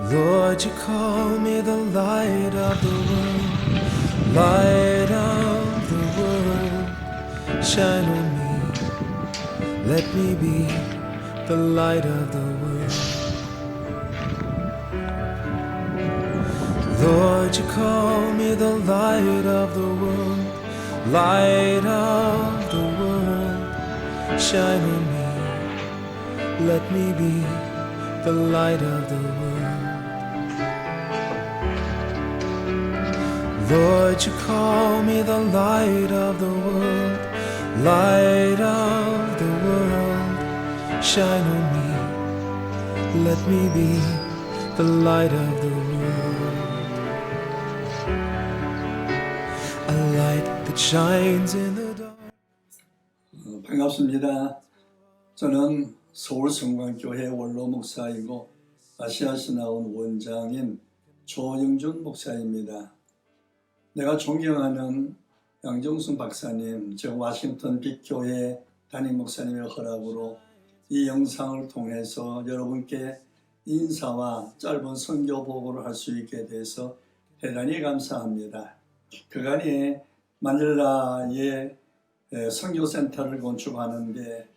Lord, you call me the light of the world, light of the world. Shine on me, let me be the light of the world. Lord, you call me the light of the world, light of the world. Shine on me, let me be the light of the world. Lord, you call me the light of the world, light of the world. Shine on me, let me be the light of the world. A light that shines in the dark. 어, 반갑습니다. 저는 서울 성광교회 원로 목사이고 아시아 신학원 원장인 조영준 목사입니다. 내가 존경하는 양정순 박사님, 저 워싱턴 빅교회 담임 목사님의 허락으로 이 영상을 통해서 여러분께 인사와 짧은 선교 보고를 할 수 있게 돼서 대단히 감사합니다. 그간에 마닐라에 에, 선교센터를 건축하는데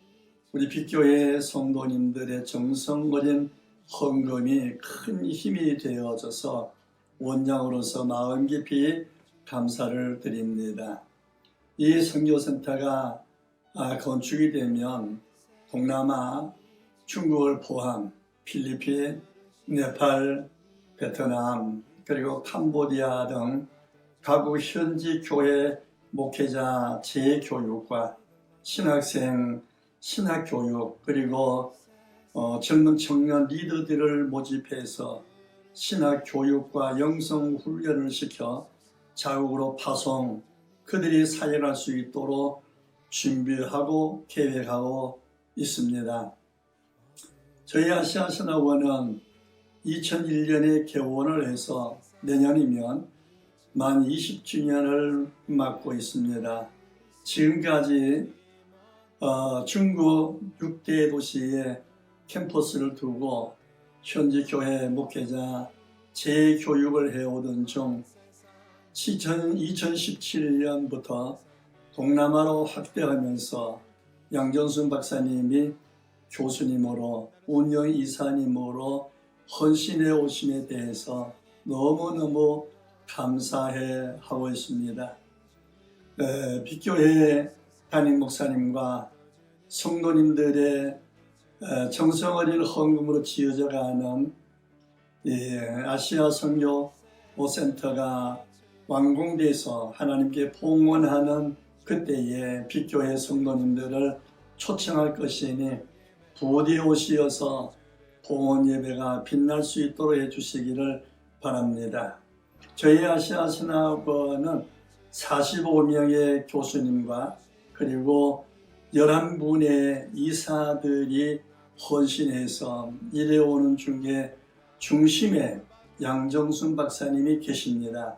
우리 빅교회 성도님들의 정성 어린 헌금이 큰 힘이 되어져서 원장으로서 마음 깊이 감사를 드립니다. 이 선교센터가 아, 건축이 되면 동남아, 중국을 포함, 필리핀, 네팔, 베트남, 그리고 캄보디아 등 각국 현지 교회 목회자 재교육과 신학생 신학교육 그리고 어, 젊은 청년 리더들을 모집해서 신학교육과 영성훈련을 시켜 자국으로 파송 그들이 사역할 수 있도록 준비하고 계획하고 있습니다. 저희 아시아 신학원은 2001년에 개원을 해서 내년이면 만 20주년을 맞고 있습니다. 지금까지 어, 중국 6대 도시에 캠퍼스를 두고 현지 교회 목회자 재교육을 해오던 중 2017년부터 동남아로 확대하면서 양전순 박사님이 교수님으로 운영 이사님으로 헌신해 오심에 대해서 너무너무 감사해 하고 있습니다. 에, 빅교회 담임 목사님과 성도님들의 에, 정성 어린 헌금으로 지어져 가는 예, 아시아 선교 센터가 완공돼서 하나님께 봉헌하는 그때에 빅교회 성도님들을 초청할 것이니 부디 오시어서 봉헌 예배가 빛날 수 있도록 해주시기를 바랍니다. 저희 아시아 신학원은 45명의 교수님과 그리고 11분의 이사들이 헌신해서 일해오는 중에 중심에 양정순 박사님이 계십니다.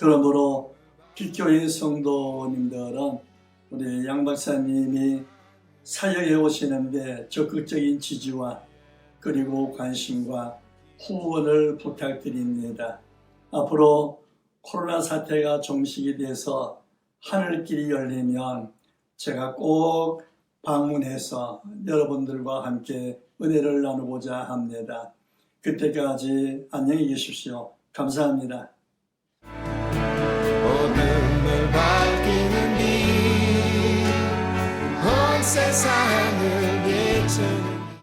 그러므로 빛교회 성도님들은 우리 양 박사님이 사역해 오시는 데 적극적인 지지와 그리고 관심과 후원을 부탁드립니다. 앞으로 코로나 사태가 종식이 돼서 하늘길이 열리면 제가 꼭 방문해서 여러분들과 함께 은혜를 나누고자 합니다. 그때까지 안녕히 계십시오. 감사합니다.